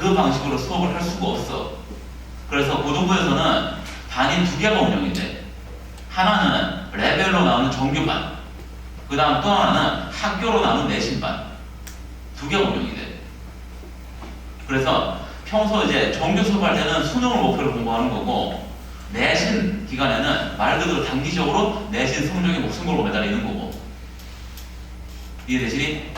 그 방식으로 수업을 할 수가 없어. 그래서 고등부에서는 반이 두 개가 운영이 돼. 하나는 레벨로 나오는 정규반, 그 다음 또 하나는 학교로 나오는 내신반. 두 개가 운영이 돼. 그래서 평소 이제 정규 수업할 때는 수능을 목표로 공부하는 거고, 내신 기간에는 말 그대로 단기적으로 내신 성적에 목숨 걸고 매달리는 거고. 이해되시니?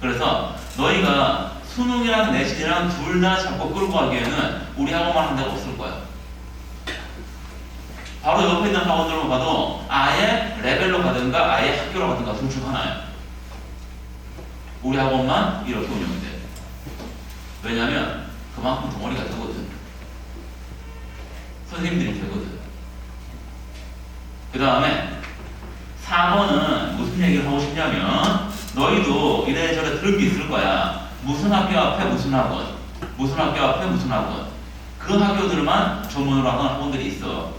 그래서 너희가 수능이랑 내신이랑 둘 다 잡고 끌고 가기에는 우리 학원만 한 데가 없을 거야. 바로 옆에 있는 학원들만 봐도 아예 레벨로 가든가 아예 학교로 가든가 둘 중 하나야. 우리 학원만 이렇게 운영이 돼. 왜냐면 그만큼 덩어리가 되거든. 선생님들이 되거든. 그 다음에 4번은 무슨 얘기를 하고 싶냐면 너희도 이래저래 들은 게 있을 거야. 무슨 학교 앞에 무슨 학원, 무슨 학교 앞에 무슨 학원. 그 학교들만 전문으로 하는 학원들이 있어.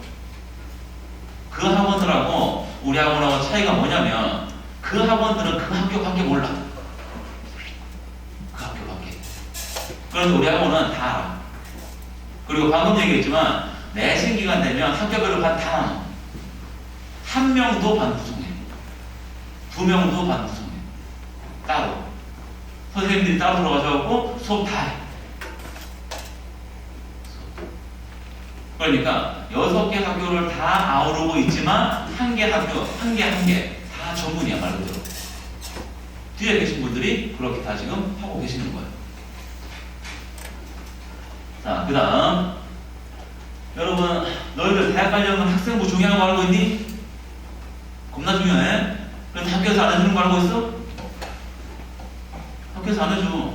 그 학원들하고 우리 학원하고 차이가 뭐냐면 그 학원들은 그 학교밖에 몰라. 그 학교밖에. 그런데 우리 학원은 다 알아. 그리고 방금 얘기했지만 내신 기간 되면 학교별로 반다 나눠. 한 명도 반 구성해. 두 명도 반 구성해. 따로. 선생님들이 따로 들어가셔갖고 수업 다 해. 그러니까 여섯 개 학교를 다 아우르고 있지만 한 개 학교, 한 개 한 개 다 전문이야 말 그대로. 뒤에 계신 분들이 그렇게 다 지금 하고 계시는 거예요. 자, 그 다음. 여러분, 너희들 대학 가려면 학생부 중요한 거 알고 있니? 겁나 중요해. 그런데 학교에서 안 해주는 거 알고 있어? 학교에서 안 해줘.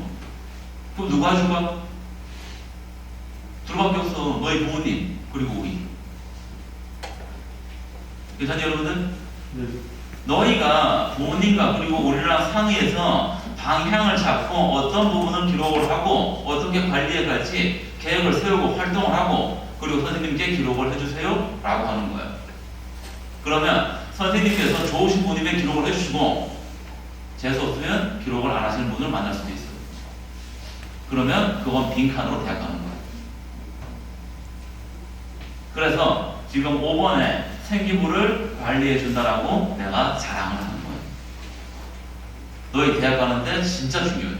그럼 누가 해줄 거야? 둘밖에 없어. 너희 부모님, 그리고 우리. 괜찮니, 여러분들? 너희가 부모님과 그리고 우리랑 상의해서 방향을 잡고 어떤 부분을 기록을 하고 어떻게 관리해 갈지 계획을 세우고 활동을 하고 그리고 선생님께 기록을 해주세요 라고 하는 거예요. 그러면 선생님께서 좋으신 분이면 기록을 해주시고 재수 없으면 기록을 안 하시는 분을 만날 수도 있어요. 그러면 그건 빈칸으로 대학 가는 거예요. 그래서 지금 5번에 생기부를 관리해 준다라고 내가 자랑을 하는 거예요. 너희 대학 가는데 진짜 중요해요.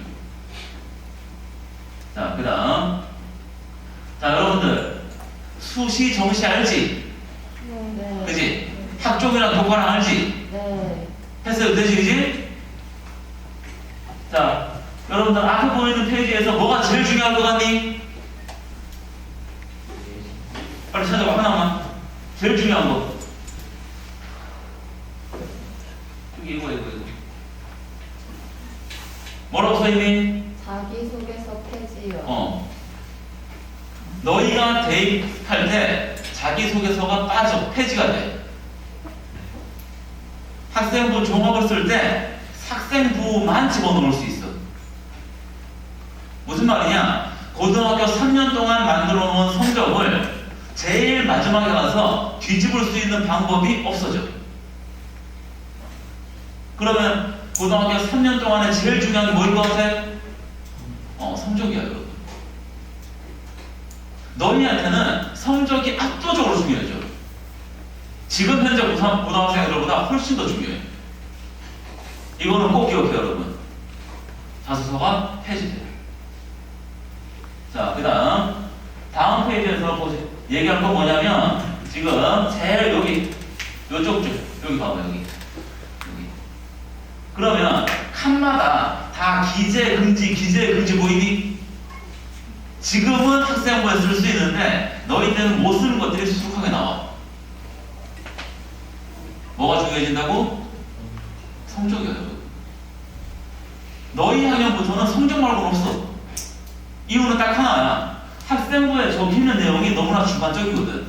자, 그 다음. 자, 여러분들. 수시, 정시 알지? 네. 그지? 학종이랑 교과랑 알지? 네. 했어요. 되지, 그지? 자, 여러분들 앞에 보이는 페이지에서 뭐가 제일 중요한 것 같니? 빨리 찾아봐, 하나만. 제일 중요한 거. 여기 이거, 이거, 이거. 뭐라고 써있니? 자기소개서 페이지요. 어. 너희가 대입할 때 자기소개서가 빠져, 폐지가 돼. 학생부 종합을 쓸 때 학생부만 집어넣을 수 있어. 말이냐? 고등학교 3년 동안 만들어 놓은 성적을 제일 마지막에 가서 뒤집을 수 있는 방법이 없어져. 그러면 고등학교 3년 동안에 제일 중요한 게 뭐일 것 같아? 어, 성적이야, 여러분. 너희한테는 성적이 압도적으로 중요해져. 지금 현재 고등- 고등학생들보다 훨씬 더 중요해. 이거는 꼭 기억해요, 여러분. 자소서가 폐지돼요. 자, 그 다음. 다음 페이지에서 보시, 얘기할 건 뭐냐면, 지금 제일 여기, 요쪽 줄, 여기 봐봐, 여기. 여기. 그러면, 칸마다 다 기재, 금지, 기재, 금지 보이니? 지금은 학생부에 쓸 수 있는데, 너희 때는 못 쓰는 것들이 수북하게 나와. 뭐가 중요해진다고? 여러분. 너희 학년부터는 성적 말고는 없어. 이유는 딱 하나야. 학생부에 적혀있는 내용이 너무나 주관적이거든.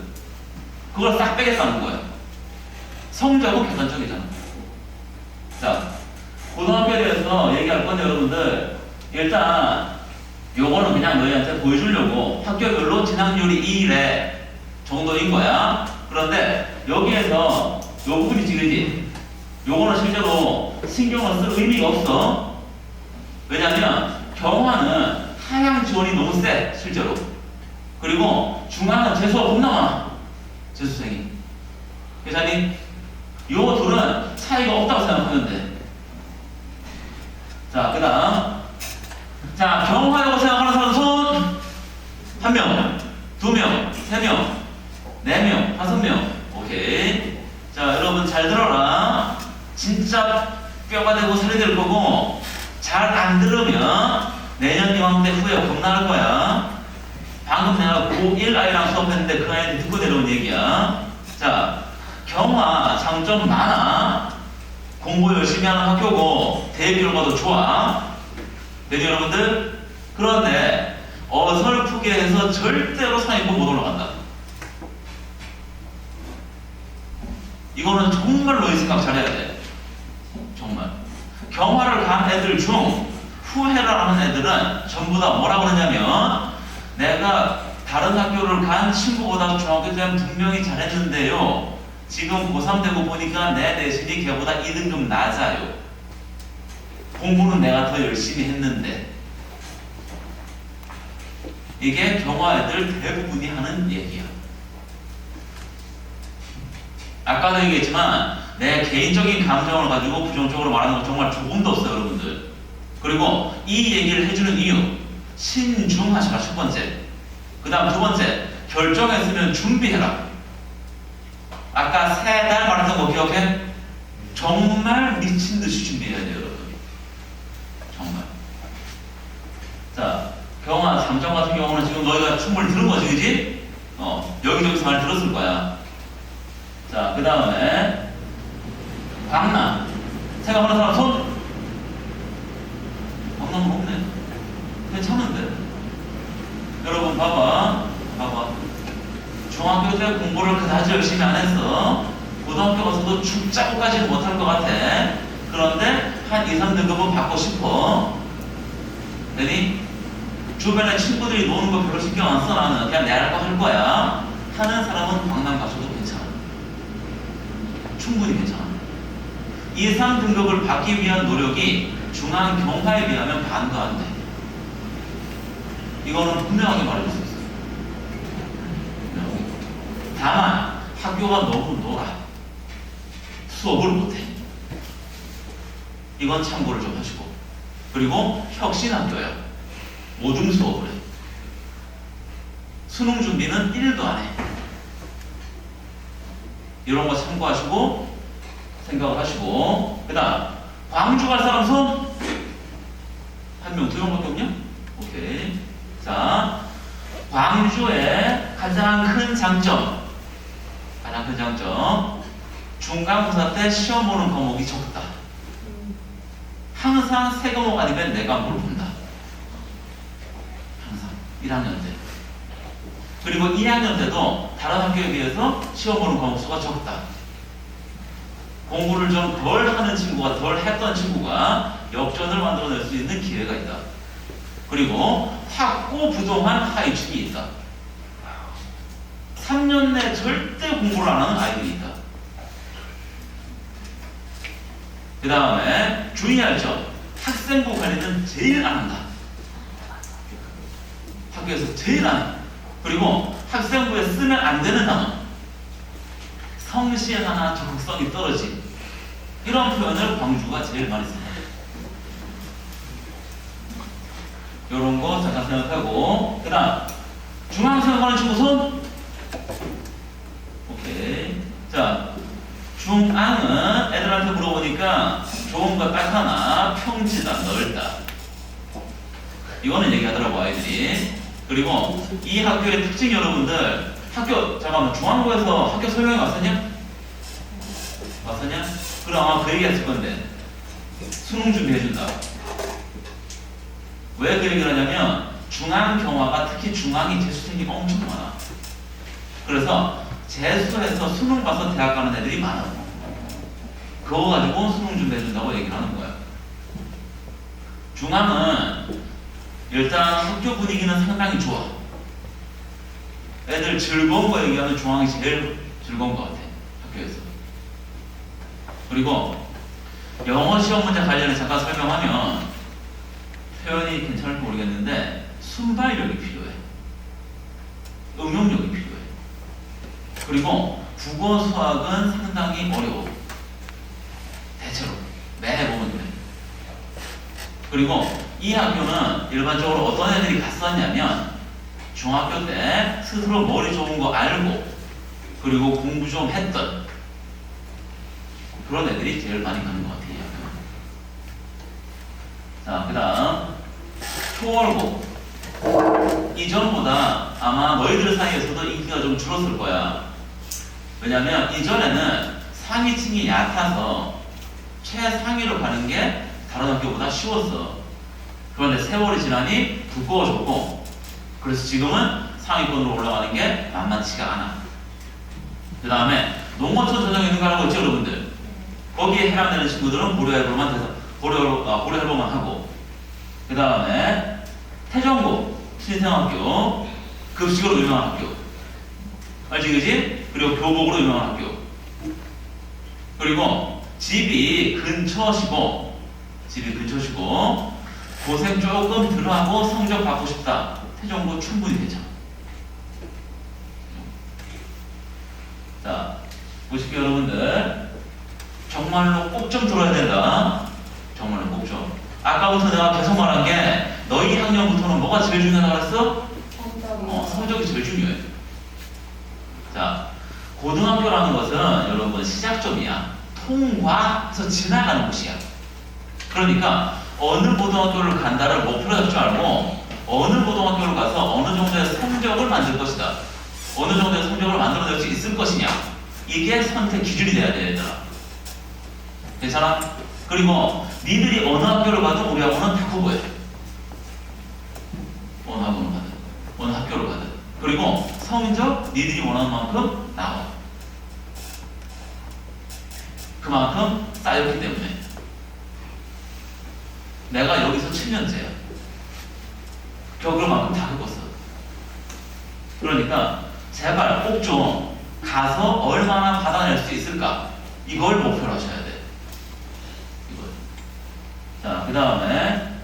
그걸 싹 빼겠다는 거야. 성적은 객관적이잖아. 자, 고등학교에 대해서 얘기할 건데 여러분들 일단 요거는 그냥 너희한테 보여주려고 학교별로 진학률이 2래 정도인 거야. 그런데 여기에서 요 부분이 지 그지 요거는 실제로 신경을 쓸 의미가 없어. 왜냐면 경화는 하향 지원이 너무 세 실제로 그리고 중앙은 재수가 겁나 많아 재수생이 회장님 요 둘은 차이가 없다고 생각하면 돼자그 다음 자 경화라고 생각하는 사람 손 한 명, 두 명, 세 명, 네 명, 다섯 명. 오케이. 자, 여러분 잘 들어라. 진짜 뼈가 되고 살이 될 거고 잘 안 들으면 내년 이맘때 후회 겁나할 거야. 방금 내가 고1 아이랑 수업했는데 그 아이한테 듣고 내려온 얘기야. 자, 경화 장점 많아. 공부 열심히 하는 학교고 대입 결과도 좋아. 되죠 여러분들? 그런데 어설프게 해서 절대로 상위권 못 올라간다. 이거는 정말 너희 생각 잘해야 돼. 정말. 경화를 간 애들 중 후회를 하는 애들은 전부 다 뭐라 그러냐면 내가 다른 학교를 간 친구보다 중학교 때는 분명히 잘했는데요. 지금 고3 되고 보니까 내 내신이 걔보다 2등급 낮아요. 공부는 내가 더 열심히 했는데. 이게 경화 애들 대부분이 하는 얘기야. 아까도 얘기했지만 내 개인적인 감정을 가지고 부정적으로 말하는 건 정말 조금도 없어요, 여러분들. 그리고 이 얘기를 해주는 이유 신중하시라 첫 번째. 그 다음 두 번째 결정했으면 준비해라. 아까 세 달 말했던 거 기억해? 정말 미친 듯이 준비해야 돼요, 여러분. 정말. 자, 경화 장점 같은 경우는 지금 너희가 춤을 들은 거지, 그지? 어, 여기저기서 많이 들었을 거야. 자, 그 다음에 강남. 생각하는 사람 손? 강남은 없네. 괜찮은데? 여러분 봐봐. 봐봐. 중학교 때 공부를 그다지 열심히 안 했어. 고등학교 가서도 죽자고까지는 못할 것 같아. 그런데 한 2, 3등급은 받고 싶어. 되니? 주변에 친구들이 노는 거 별로 신경 안 써. 나는 그냥 내할 거야. 하는 사람은 강남 가서도 괜찮아. 충분히 괜찮아. 2, 3등급을 받기 위한 노력이 중앙 경화에 비하면 반도 안 돼. 이거는 분명하게 말해줄 수 있어요. 다만 학교가 너무 놀아. 수업을 못해. 이건 참고를 좀 하시고. 그리고 혁신학교야. 모든 수업을 해. 수능 준비는 1도 안 해. 이런 거 참고하시고 생각을 하시고 그 다음 광주 갈 사람 손? 한 명, 두 명밖에 없냐? 오케이. 자 광주의 가장 큰 장점 가장 큰 장점. 중간고사 때 시험 보는 과목이 적다. 항상 세 과목 아니면 네 과목을 본다. 항상 1학년 때. 그리고 2학년 때도 다른 학교에 비해서 시험 보는 과목 수가 적다. 공부를 좀 덜 하는 친구가 덜 했던 친구가 역전을 만들어낼 수 있는 기회가 있다. 그리고 확고부동한 하이축이 있다. 3년 내 절대 공부를 안 하는 아이들이 있다. 그 다음에 주의할 점 학생부 관리는 제일 안 한다. 학교에서 제일 안 해. 그리고 학생부에 쓰면 안 되는 단어 성실하나 적극성이 떨어진 이런 표현을 광주가 제일 많이 씁니다. 이런 거 잠깐 생각하고. 그 다음 중앙 생각하는 친구 손 오케이. 자 중앙은 애들한테 물어보니까 좋은 거딱 하나 평지다 넓다. 이거는 얘기하더라고 아이들이. 그리고 이 학교의 특징 여러분들 학교 잠깐만 중앙고에서 학교 설명회 왔었냐? 왔었냐? 그럼 아마 그 얘기 했을 건데. 수능 준비해준다 왜그 얘기를 하냐면 중앙 경화가 특히 중앙이 재수생이 엄청 많아 그래서 재수해서 수능 봐서 대학 가는 애들이 많아 그거 가지고 수능 준비해준다고 얘기를 하는 거야 중앙은 일단 학교 분위기는 상당히 좋아. 애들 즐거운 거 얘기하면 중앙이 제일 즐거운 것 같아. 학교에서. 그리고 영어 시험 문제 관련해 잠깐 설명하면 표현이 괜찮을지 모르겠는데 순발력이 필요해. 응용력이 필요해. 그리고 국어 수학은 상당히 어려워. 대체로 매 보면 그래. 그리고 이 학교는 일반적으로 어떤 애들이 갔었냐면 중학교 때 스스로 머리 좋은 거 알고 그리고 공부 좀 했던 그런 애들이 제일 많이 가는 것 같아요. 자, 그 다음 초월고 이전보다 아마 너희들 사이에서도 인기가 좀 줄었을 거야. 왜냐면 이전에는 상위층이 얕아서 최상위로 가는 게 다른 학교보다 쉬웠어. 그런데 세월이 지나니 두꺼워졌고, 그래서 지금은 상위권으로 올라가는 게 만만치가 않아. 그 다음에 농어촌 전형에 등록하는 거 있죠, 여러분들? 거기에 해당되는 친구들은 고려해볼만 돼서 고려 아, 고려해볼만 하고, 그 다음에 태정고 신생학교 급식으로 유명한 학교, 알지 그지? 그리고 교복으로 유명한 학교. 그리고 집이 근처시고 집이 근처시고 고생 조금 덜 하고 성적 받고 싶다. 태정고 충분히 괜찮아. 자, 보실게요 여러분들. 정말로 꼭 좀 들어야 된다. 아까부터 내가 계속 말한 게 너희 학년부터는 뭐가 제일 중요하다고 그랬어? 성적이. 어, 성적이 제일 중요해. 자, 고등학교라는 것은 여러분 시작점이야. 통과해서 지나가는 곳이야. 그러니까 어느 고등학교를 간다를 목표로 잡지 말고 어느 고등학교를 가서 어느 정도의 성적을 만들 것이다. 어느 정도의 성적을 만들어낼 수 있을 것이냐. 이게 선택 기준이 돼야 돼, 얘들아. 괜찮아? 그리고 니들이 어느 학교를 가도 우리 학교는 다 커버해. 어느 학원을 가든 어느 학교를 가든. 그리고 성적 니들이 원하는 만큼 나와. 그만큼 쌓였기 때문에. 내가 여기서 7년째야. 겪을 만큼 다 겪었어. 그러니까 제발 꼭 좀 가서 얼마나 받아낼 수 있을까? 이걸 목표로 하셔야 돼 이걸 자 그 다음에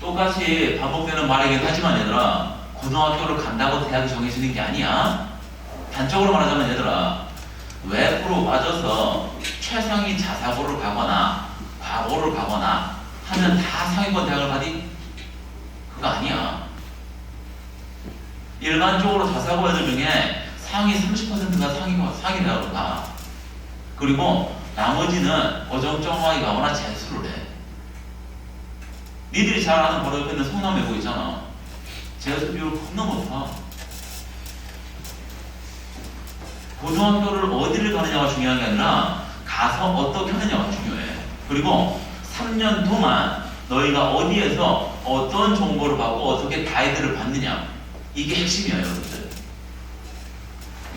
똑같이 반복되는 말이긴 하지만 얘들아 고등학교를 간다고 대학이 정해지는 게 아니야. 단적으로 말하자면 얘들아 외부로 빠져서 최상위 자사고를 가거나 과고를 가거나 하면 다 상위권 대학을 가디? 그거 아니야. 일반적으로 자사고 애들 중에 상위 30%가 상위가 상위 대학으로 가. 그리고 나머지는 어정쩡하게 가거나 재수를 해 니들이 잘 아는 바로 옆에 있는 성남 외고 있잖아. 재수 비율 겁나 높아. 고등학교를 어디를 가느냐가 중요한 게 아니라 가서 어떻게 하느냐가 중요해. 그리고 3년 동안 너희가 어디에서 어떤 정보를 받고 어떻게 가이드를 받느냐. 이게 핵심이야, 여러분들.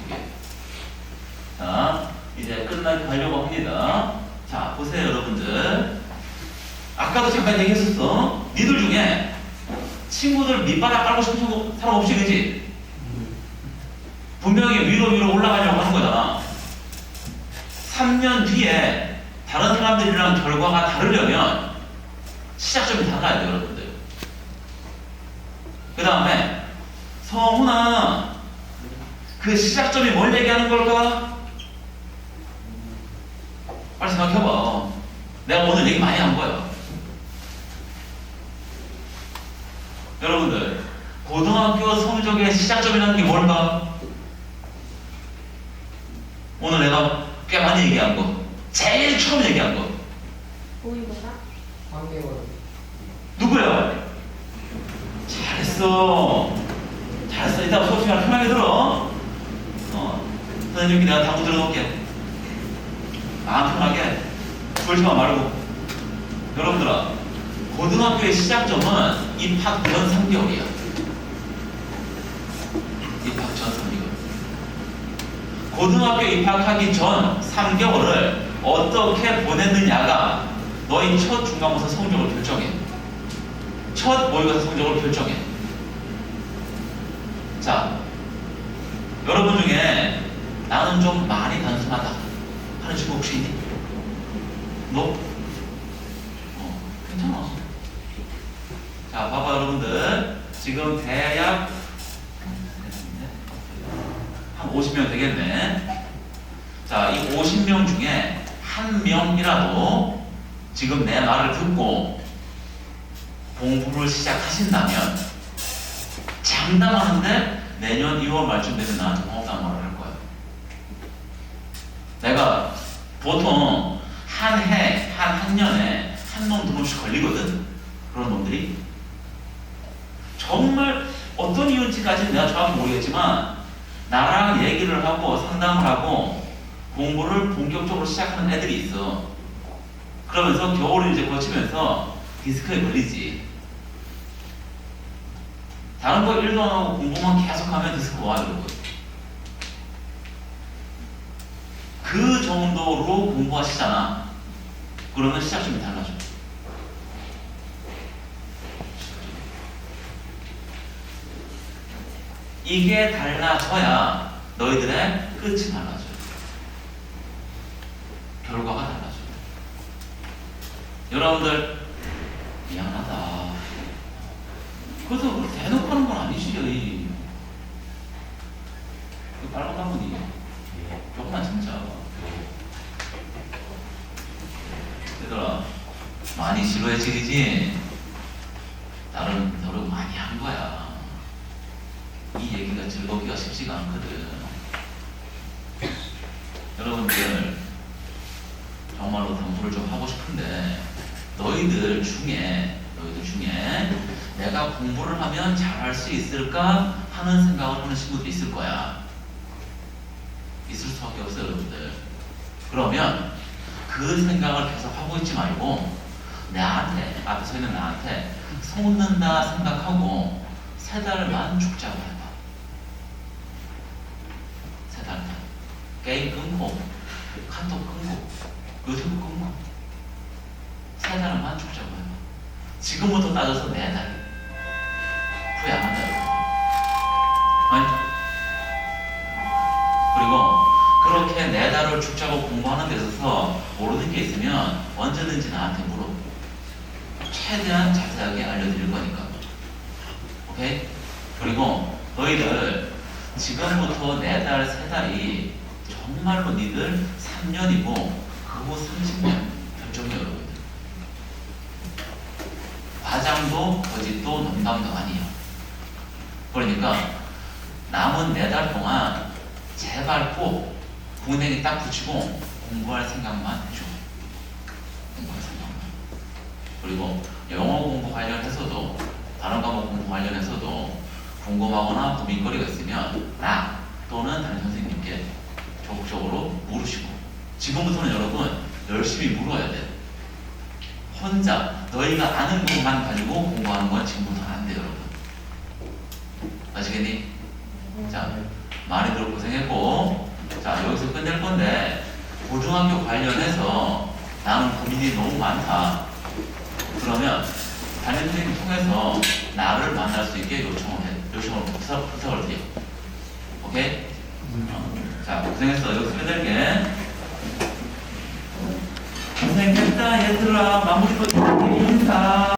이게. 자, 이제 끝나가려고 합니다. 자, 보세요, 여러분들. 아까도 잠깐 얘기했었어. 니들 중에 친구들 밑바닥 깔고 싶은 사람 없이 그지? 분명히 위로 위로 올라가려고 하는 거잖아. 3년 뒤에 다른 사람들이랑 결과가 다르려면 시작점이 달라야 돼요, 여러분들. 그 다음에 성훈아, 그 시작점이 뭘 얘기하는 걸까? 빨리 생각해봐. 내가 오늘 얘기 많이 한 거야. 여러분들 고등학교 성적의 시작점이라는 게 뭘까? 오늘 내가 꽤 많이 얘기한 거 제일 처음 얘기한 거 보이보다? 3개월 누구야? 잘했어 잘했어 이따 수업 시간 편하게 들어 어 선생님께 내가 당구 들어놓을게 마음 편하게 졸지만 말고 여러분들아 고등학교의 시작점은 입학 전 3개월이야. 입학 전 3개월. 고등학교 입학하기 전 3개월을 어떻게 보냈느냐가 너희 첫 중간고사 성적을 결정해. 첫 모의고사 성적을 결정해. 자, 여러분 중에 나는 좀 많이 단순하다 하는 친구 혹시 있니? 너? 어, 괜찮아. 자, 봐봐 여러분들. 지금 대략 한 50명 되겠네. 자, 이 50명 중에 한 명이라도 지금 내 말을 듣고 공부를 시작하신다면 장담하는데 내년 2월 말쯤 되면 나한테 할 거야. 내가 보통 한 해, 한 학년에 한 놈, 두 놈씩 걸리거든. 그런 놈들이. 정말 어떤 이유인지까지는 내가 정확히 모르겠지만 나랑 얘기를 하고 상담을 하고 공부를 본격적으로 시작하는 애들이 있어. 그러면서 겨울을 이제 거치면서 디스크에 걸리지. 다른 거 일도 안 하고 공부만 계속하면 디스크 와 이러고. 그 정도로 공부하시잖아. 그러면 시작점이 달라져. 이게 달라져야 너희들의 끝이 달라져. 결과가 달라져. 여러분들 미안하다. 그걸 대놓고 하는 건 아니지. 이. 그 빨간 바구니 조금만 참자. 얘들아 많이 지루해지지. 나름 노력 많이 한 거야. 이 얘기가 즐겁기가 쉽지가 않거든. 여러분들 정말로 공부를 좀 하고 싶은데 너희들 중에 너희들 중에 내가 공부를 하면 잘할 수 있을까 하는 생각을 하는 친구들이 있을 거야. 있을 수밖에 없어요, 여러분들. 그러면 그 생각을 계속 하고 있지 말고 나한테 앞에 서 있는 나한테 속는다 생각하고 세 달만 죽자고 해봐. 세 달만. 게임 끊고 카톡 끊고 유튜브 끊고 세 달만 죽자고 해봐. 지금부터 따져서 네 달. 후회 안 한다. 여러분. 아니? 그리고 그렇게 네 달을 죽자고 공부하는 데 있어서 모르는 게 있으면 언제든지 나한테. 최대한 자세하게 알려드릴 거니까. 오케이? 그리고 너희들 지금부터 네 달, 세 달이 정말로 니들 3년이고 그후 30년 결정이에요, 여러분들. 과장도 거짓도 농담도 아니에요. 그러니까 남은 네 달 동안 제발 꼭 분행이 딱 붙이고 공부할 생각만 해줘. 공부할 생각만. 그리고 영어 공부 관련해서도 다른 과목 공부 관련해서도 궁금하거나 고민거리가 있으면 나 또는 담임 선생님께 적극적으로 물으시고 지금부터는 여러분 열심히 물어야 돼. 혼자 너희가 아는 것만 가지고 공부하는 건 지금부터는 안 돼, 여러분. 아시겠니? 자, 많이들 고생했고, 자, 여기서 끝낼 건데, 고등학교 관련해서 나는 고민이 너무 많다. 그러면 담임 선생님 통해서 나를 만날 수 있게 요청을 해, 요청을 부탁, 부탁을 드려. 오케이? 어, 자, 고생했어. 여기서 끝낼게. 고생했다, 얘들아. 마무리도 인사.